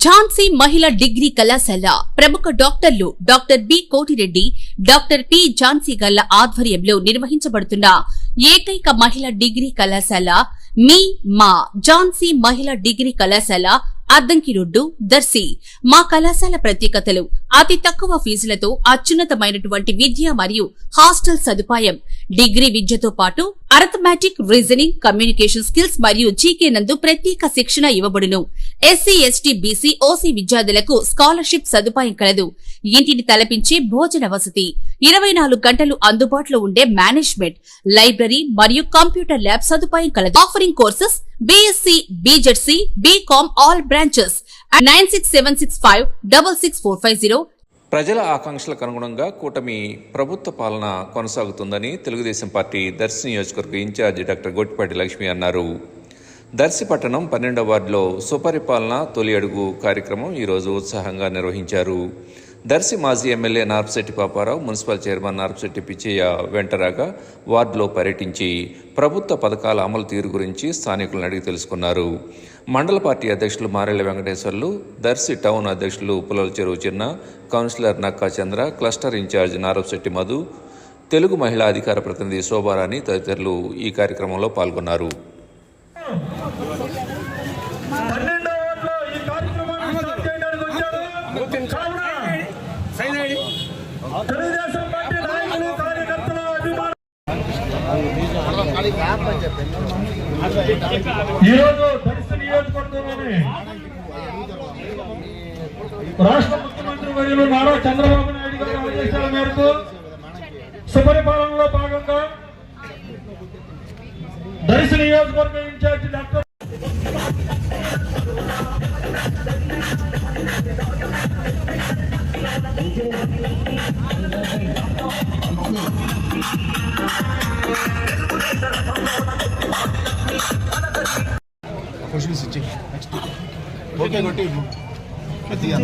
ఝాన్సీ మహిళా డిగ్రీ కళాశాల ప్రముఖ డాక్టర్లు doctor B Kotireddy doctor P Jhansi Galla ఆధ్వర్యంలో నిర్వహించబడుతున్న ఏకైక మహిళా డిగ్రీ కళాశాల మీ మా ఝాన్సీ మహిళా డిగ్రీ కళాశాల అద్దంకి రోడ్డు దర్శి. మా కళాశాల ప్రత్యేకతలు అతి తక్కువ ఫీజులతో అత్యున్నతమైనటువంటి విద్య మరియు హాస్టల్ సదుపాయం డిగ్రీ విద్యతో పాటు అరథమాటిక్ రీజనింగ్ కమ్యూనికేషన్ స్కిల్స్ మరియు జీకే నందు ప్రత్యేక శిక్షణ ఇవ్వబడును. ఎస్సీ ఎస్టీ బీసీ ఓసీ విద్యార్థులకు స్కాలర్షిప్ సదుపాయం కలదు. ఇంటిని తలపించే భోజన వసతి. ఇరవై నాలుగు గంటలు అందుబాటులో ఉండే మేనేజ్మెంట్ లైబ్రరీ మరియు కంప్యూటర్ ల్యాబ్ సదుపాయం కలదు. Offering courses BSc BZC BCom all branches nine six seven six five double six four five zero ప్రజల ఆకాంక్షలకు అనుగుణంగా కూటమి ప్రభుత్వ పాలన కొనసాగుతుందని తెలుగుదేశం పార్టీ దర్శి నియోజకవర్గ ఇన్ఛార్జి డాక్టర్ గొట్టిపాటి లక్ష్మి అన్నారు. దర్శి పట్టణం పన్నెండవ వార్డులో సుపరిపాలన తొలి అడుగు కార్యక్రమం ఈరోజు ఉత్సాహంగా నిర్వహించారు. దర్శి మాజీ MLA Narpasetti Paparao municipal chairman Narpasetti Pichaiah వెంటరాగా వార్డులో పర్యటించి ప్రభుత్వ పథకాల అమలు తీరు గురించి స్థానికులను అడిగి తెలుసుకున్నారు. మండల పార్టీ అధ్యక్షులు మారెళ్ళ వెంకటేశ్వర్లు దర్శి టౌన్ అధ్యక్షులు Pulala Cheruvu Chinna councillor Nakka Chandra cluster incharge Narapasetti Madhu Telugu మహిళా అధికార ప్రతినిధి శోభారాణి తదితరులు ఈ కార్యక్రమంలో పాల్గొన్నారు. ఈ కార్యక్రమాన్ని తెలుగుదేశం పార్టీ నాయకులు కార్యకర్తలు ఈరోజు దర్శి నియోజకవర్గంలోని రాష్ట్ర ముఖ్యమంత్రి వర్యులు నారా చంద్రబాబు నాయుడు గారి ఆదేశాల మేరకు సుపరిపాలనలో భాగంగా దర్శి నియోజకవర్గ incharge doctor question city next okay गोटी प्रतिया